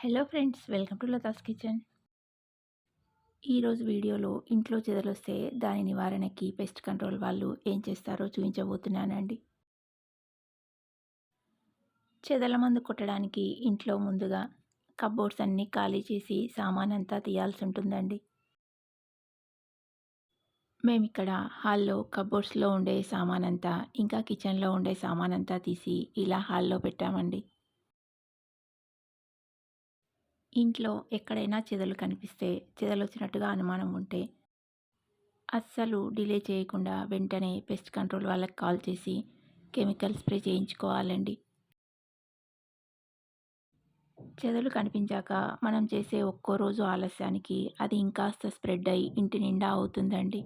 Hello friends welcome to Latha's kitchen ఈరోజు వీడియోలో ఇంట్లో చెదలొస్తే దాని నివారణకి పెస్ట్ కంట్రోల్ వాళ్ళు ఏం చేస్తారో చూపించబోతున్నానండి. చెదల మందు కొట్టడానికి ఇంట్లో ముందుగా కబోర్డ్స్ అన్నీ ఖాళీ చేసి సామాన్ అంతా తీయాల్సి ఉంటుందండి. మేము ఇక్కడ హాల్లో కబోర్డ్స్లో ఉండే సామాన్ అంతా ఇంకా కిచెన్లో ఉండే సామాన్ అంతా తీసి ఇలా హాల్లో పెట్టామండి. ఇంట్లో ఎక్కడైనా చెదలు కనిపిస్తే చెదలు వచ్చినట్టుగా అనుమానం ఉంటే అస్సలు డిలే చేయకుండా వెంటనే పెస్ట్ కంట్రోల్ వాళ్ళకి కాల్ చేసి కెమికల్ స్ప్రే చేయించుకోవాలండి. చెదలు కనిపించాక మనం చేసే ఒక్కో రోజు ఆలస్యానికి అది ఇంకాస్త స్ప్రెడ్ అయ్యి ఇంటి నిండా అవుతుందండి.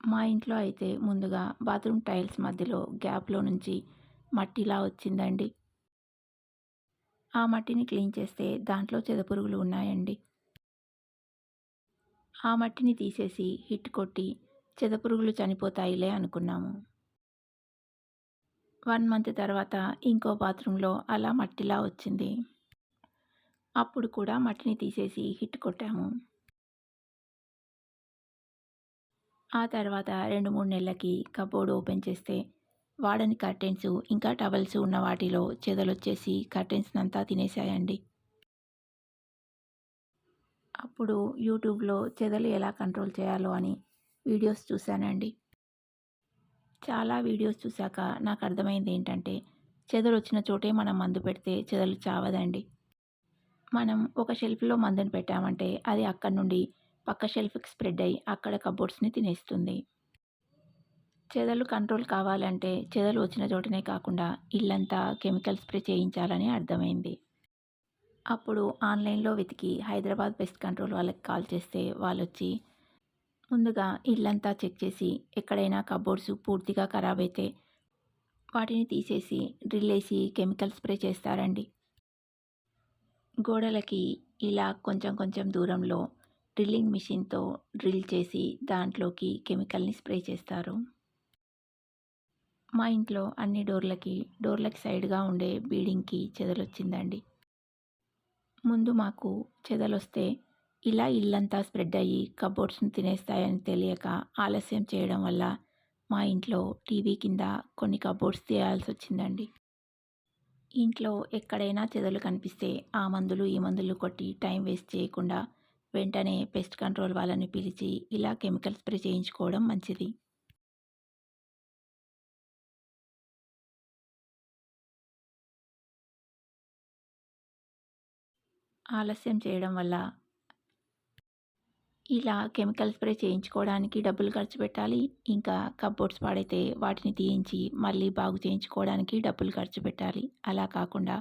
మా ఇంట్లో అయితే ముందుగా బాత్రూమ్ టైల్స్ మధ్యలో గ్యాప్లో నుంచి మట్టిలా వచ్చిందండి. ఆ మట్టిని క్లీన్ చేస్తే దాంట్లో చెదపురుగులు ఉన్నాయండి. ఆ మట్టిని తీసేసి హిట్ కొట్టి చెదపురుగులు చనిపోతాయిలే అనుకున్నాము. వన్ మంత్ తర్వాత ఇంకో బాత్రూంలో అలా మట్టిలా వచ్చింది. అప్పుడు కూడా మట్టిని తీసేసి హిట్ కొట్టాము. ఆ తర్వాత రెండు మూడు నెలలకి కబోర్డ్ ఓపెన్ చేస్తే వాడని కర్టెన్స్ ఇంకా టవల్స్ ఉన్న వాటిలో చెదలొచ్చేసి కర్టెన్స్ అంతా తినేశాయండి. అప్పుడు యూట్యూబ్లో చెదలు ఎలా కంట్రోల్ చేయాలో అని వీడియోస్ చూశానండి. చాలా వీడియోస్ చూశాక నాకు అర్థమైంది ఏంటంటే చెదలు వచ్చిన చోటే మనం మందు పెడితే చెదలు చావదండి. మనం ఒక షెల్ఫ్లో మందుని పెట్టామంటే అది అక్కడ నుండి పక్క షెల్ఫ్కి స్ప్రెడ్ అయ్యి అక్కడ కబోర్డ్స్ని తినేస్తుంది. చెదలు కంట్రోల్ కావాలంటే చెదలు వచ్చిన చోటనే కాకుండా ఇల్లంతా కెమికల్ స్ప్రే చేయించాలని అర్థమైంది. అప్పుడు ఆన్లైన్లో వెతికి హైదరాబాద్ పెస్ట్ కంట్రోల్ వాళ్ళకి కాల్ చేస్తే వాళ్ళు వచ్చి ముందుగా ఇల్లంతా చెక్ చేసి ఎక్కడైనా కబోర్డ్స్ పూర్తిగా ఖరాబ్ అయితే వాటిని తీసేసి డ్రిల్ వేసి కెమికల్ స్ప్రే చేస్తారండి. గోడలకి ఇలా కొంచెం కొంచెం దూరంలో డ్రిల్లింగ్ మిషన్తో డ్రిల్ చేసి దాంట్లోకి కెమికల్ని స్ప్రే చేస్తారు. మా ఇంట్లో అన్ని డోర్లకి డోర్లకి సైడ్గా ఉండే బీడింగ్కి చెదలొచ్చిందండి. ముందు మాకు చెదలొస్తే ఇలా ఇల్లంతా స్ప్రెడ్ అయ్యి కబోర్డ్స్ని తినేస్తాయని తెలియక ఆలస్యం చేయడం వల్ల మా ఇంట్లో టీవీ కింద కొన్ని కబోర్డ్స్ తీయాల్సి వచ్చిందండి ఇంట్లో ఎక్కడైనా చెదలు కనిపిస్తే ఆ మందులు ఈ మందులు కొట్టి టైం వేస్ట్ చేయకుండా వెంటనే పెస్ట్ కంట్రోల్ వాళ్ళని పిలిచి ఇలా కెమికల్ స్ప్రే చేయించుకోవడం మంచిది. ఆలస్యం చేయడం వల్ల ఇలా కెమికల్ స్ప్రే చేయించుకోవడానికి డబ్బులు ఖర్చు పెట్టాలి. ఇంకా కబ్బోర్డ్స్ పాడైతే వాటిని తీయించి మళ్ళీ బాగు చేయించుకోవడానికి డబ్బులు ఖర్చు పెట్టాలి. అలా కాకుండా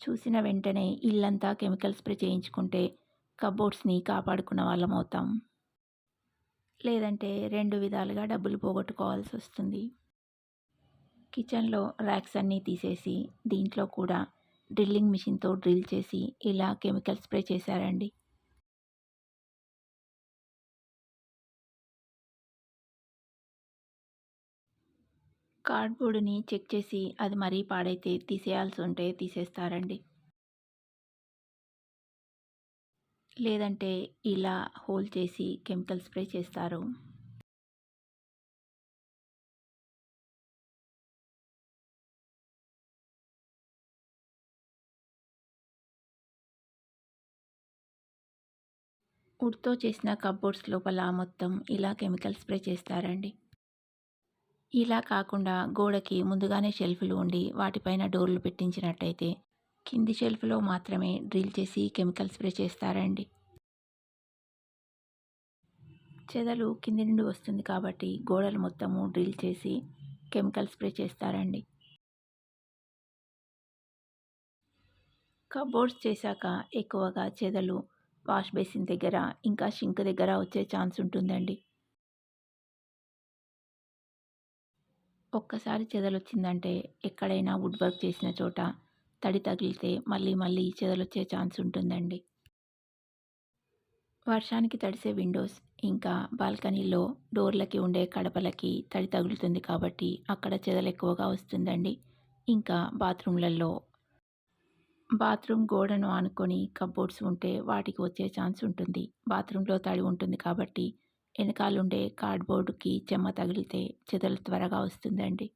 చూసిన వెంటనే ఇల్లంతా కెమికల్ స్ప్రే చేయించుకుంటే కబ్బోర్డ్స్ని కాపాడుకున్న వాళ్ళం అవుతాం. లేదంటే రెండు విధాలుగా డబ్బులు పోగొట్టుకోవాల్సి వస్తుంది. కిచెన్లో ర్యాక్స్ అన్నీ తీసేసి దీంట్లో కూడా డ్రిల్లింగ్ మిషన్తో డ్రిల్ చేసి ఇలా కెమికల్ స్ప్రే చేశారండి. కార్డ్బోర్డుని చెక్ చేసి అది మరీ పాడైతే తీసేయాల్సి ఉంటే తీసేస్తారండి. లేదంటే ఇలా హోల్ చేసి కెమికల్ స్ప్రే చేస్తారు. వుడ్తో చేసిన కబోర్డ్స్ లోపల మొత్తం ఇలా కెమికల్ స్ప్రే చేస్తారండి. ఇలా కాకుండా గోడకి ముందుగానే షెల్ఫ్లు ఉండి వాటిపైన డోర్లు పెట్టించినట్టయితే కింది షెల్ఫ్లో మాత్రమే డ్రిల్ చేసి కెమికల్ స్ప్రే చేస్తారండి. చెదలు కింది నుండి వస్తుంది కాబట్టి గోడలు మొత్తము డ్రిల్ చేసి కెమికల్ స్ప్రే చేస్తారండి. కబోర్డ్స్ చేశాక ఎక్కువగా చెదలు వాష్ బేసిన్ దగ్గర ఇంకా షింక్ దగ్గర వచ్చే ఛాన్స్ ఉంటుందండి. ఒక్కసారి చెదలొచ్చిందంటే ఎక్కడైనా వుడ్ వర్క్ చేసిన చోట తడి తగిలితే మళ్ళీ మళ్ళీ చెదలొచ్చే ఛాన్స్ ఉంటుందండి. వర్షానికి తడిసే విండోస్ ఇంకా బాల్కనీలో డోర్లకి ఉండే కడపలకి తడి తగులుతుంది కాబట్టి అక్కడ చెదలు ఎక్కువగా వస్తుందండి. ఇంకా బాత్రూమ్లలో బాత్రూమ్ గోడను ఆనుకొని కబోర్డ్స్ ఉంటే వాటికి వచ్చే ఛాన్స్ ఉంటుంది. బాత్రూంలో తడి ఉంటుంది కాబట్టి వెనకాలుండే కార్డ్‌బోర్డ్‌కి చెమ్మ తగిలితే చెదలు త్వరగా వస్తుందండి.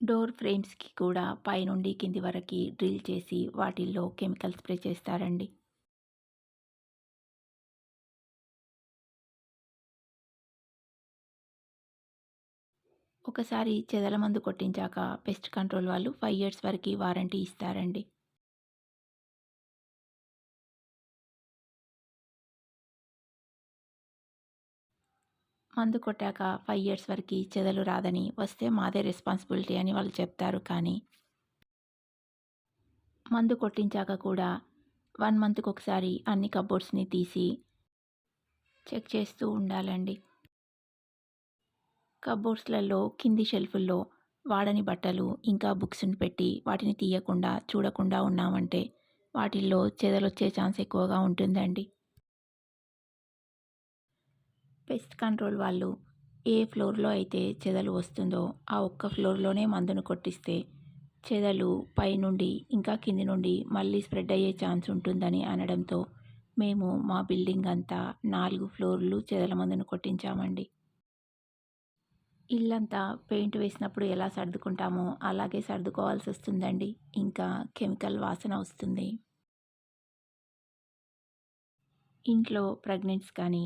డోర్ ఫ్రేమ్స్‌కి కూడా పైనుండి కింది వరకు డ్రిల్ చేసి వాటిల్లో కెమికల్ స్ప్రే చేస్తారండి. ఒకసారి చెదల మందు కొట్టించాక పెస్ట్ కంట్రోల్ వాళ్ళు ఫైవ్ ఇయర్స్ వరకు వారంటీ ఇస్తారండి. మందు కొట్టాక ఫైవ్ ఇయర్స్ వరకు చెదలు రాదని, వస్తే మాదే రెస్పాన్సిబిలిటీ అని వాళ్ళు చెప్తారు కానీ మందు కొట్టించాక కూడా వన్ మంత్కి ఒకసారి అన్ని కప్‌బోర్డ్స్‌ని తీసి చెక్ చేస్తూ ఉండాలండి. కబోర్డ్స్లలో కింది షెల్ఫుల్లో వాడని బట్టలు, ఇంకా బుక్స్‌ని పెట్టి వాటిని తీయకుండా, చూడకుండా ఉన్నామంటే వాటిల్లో చెదలొచ్చే ఛాన్స్ ఎక్కువగా ఉంటుందండి. పెస్ట్ కంట్రోల్ వాళ్ళు ఏ ఫ్లోర్‌లో అయితే చెదలు వస్తుందో ఆ ఒక్క ఫ్లోర్‌లోనే మందును కొట్టిస్తే చెదలు పైనుండి ఇంకా కింది నుండి మళ్ళీ స్ప్రెడ్ అయ్యే ఛాన్స్ ఉంటుందని అనడంతో మేము మా బిల్డింగ్ అంతా నాలుగు ఫ్లోర్లు చెదల మందును కొట్టించామండి. ఇల్లంతా పెయింట్ వేసినప్పుడు ఎలా సర్దుకుంటామో అలాగే సర్దుకోవాల్సి వస్తుందండి ఇంకా కెమికల్ వాసన వస్తుంది. ఇంట్లో ప్రెగ్నెంట్స్ కానీ,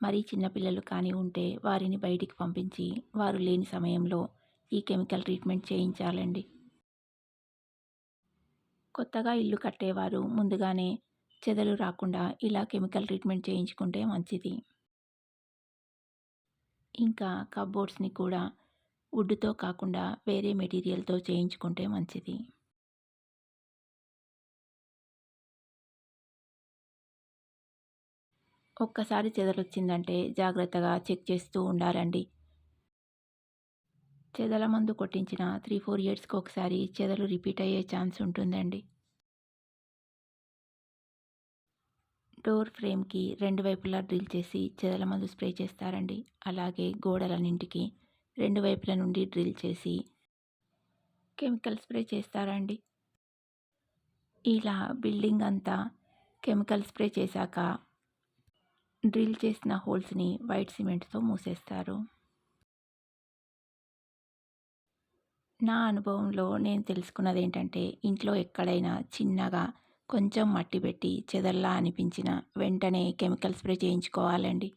మరీ చిన్నపిల్లలు కానీ ఉంటే వారిని బయటికి పంపించి వారు లేని సమయంలో ఈ కెమికల్ ట్రీట్మెంట్ చేయించాలండి. కొత్తగా ఇల్లు కట్టేవారు ముందుగానే చెదలు రాకుండా ఇలా కెమికల్ ట్రీట్మెంట్ చేయించుకుంటే మంచిది. ఇంకా కప్‌బోర్డ్స్‌ని కూడా వుడ్‌తో కాకుండా వేరే మెటీరియల్‌తో చేయించుకుంటే మంచిది. ఒక్కసారి చెదలొచ్చిందంటే జాగ్రత్తగా చెక్ చేస్తూ ఉండాలండి. చెదల మందు కొట్టించిన 3, 4 ఇయర్స్‌కి ఒకసారి చెదలు రిపీట్ అయ్యే ఛాన్స్ ఉంటుందండి. డోర్ ఫ్రేమ్‌కి రెండు వైపులా డ్రిల్ చేసి చెదల మందు స్ప్రే చేస్తారండి. అలాగే గోడలన్నింటికి రెండు వైపుల నుండి డ్రిల్ చేసి కెమికల్ స్ప్రే చేస్తారండి. ఇలా బిల్డింగ్ అంతా కెమికల్ స్ప్రే చేశాక డ్రిల్ చేసిన హోల్స్‌ని వైట్ సిమెంట్‌తో మూసేస్తారు. నా అనుభవంలో నేను తెలుసుకున్నది ఏంటంటే ఇంట్లో ఎక్కడైనా చిన్నగా కొంచెం మట్టి పెట్టి చెదల్లా అనిపించినా వెంటనే కెమికల్ స్ప్రే చేయించుకోవాలండి.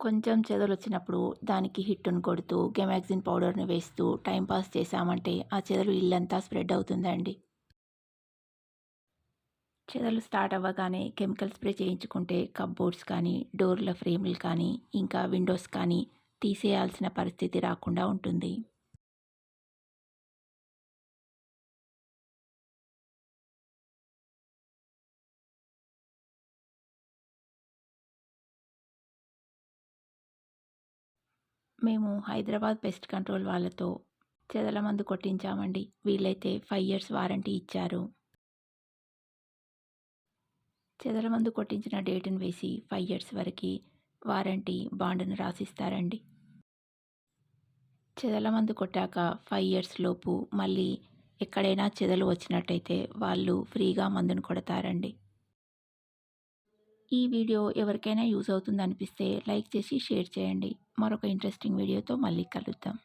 కొంచెం చెదలు వచ్చినప్పుడు దానికి హిట్టును కొడుతూ, గెమాక్సిన్ పౌడర్‌ని వేస్తూ టైంపాస్ చేశామంటే ఆ చెదలు ఇల్లంతా స్ప్రెడ్ అవుతుందండి. చెదలు స్టార్ట్ అవ్వగానే కెమికల్ స్ప్రే చేయించుకుంటే కప్‌బోర్డ్స్ కానీ, డోర్ల ఫ్రేములు కానీ, ఇంకా విండోస్ కానీ తీసేయాల్సిన పరిస్థితి రాకుండా ఉంటుంది. మేము హైదరాబాద్ పెస్ట్ కంట్రోల్ వాళ్ళతో చెదల మందు కొట్టించామండి. వీళ్ళైతే ఫైవ్ ఇయర్స్ వారంటీ ఇచ్చారు. చెదల మందు కొట్టించిన డేటును వేసి ఫైవ్ ఇయర్స్ వరకి వారంటీ బాండ్‌ను రాసిస్తారండి. చెదల మందు కొట్టాక ఫైవ్ ఇయర్స్ లోపు మళ్ళీ ఎక్కడైనా చెదలు వచ్చినట్టయితే వాళ్ళు ఫ్రీగా మందును కొడతారండి. ఈ వీడియో ఎవరికైనా యూజ్ అవుతుందనిపిస్తే లైక్ చేసి షేర్ చేయండి. మరొక ఇంట్రెస్టింగ్ వీడియోతో మళ్ళీ కలుద్దాం.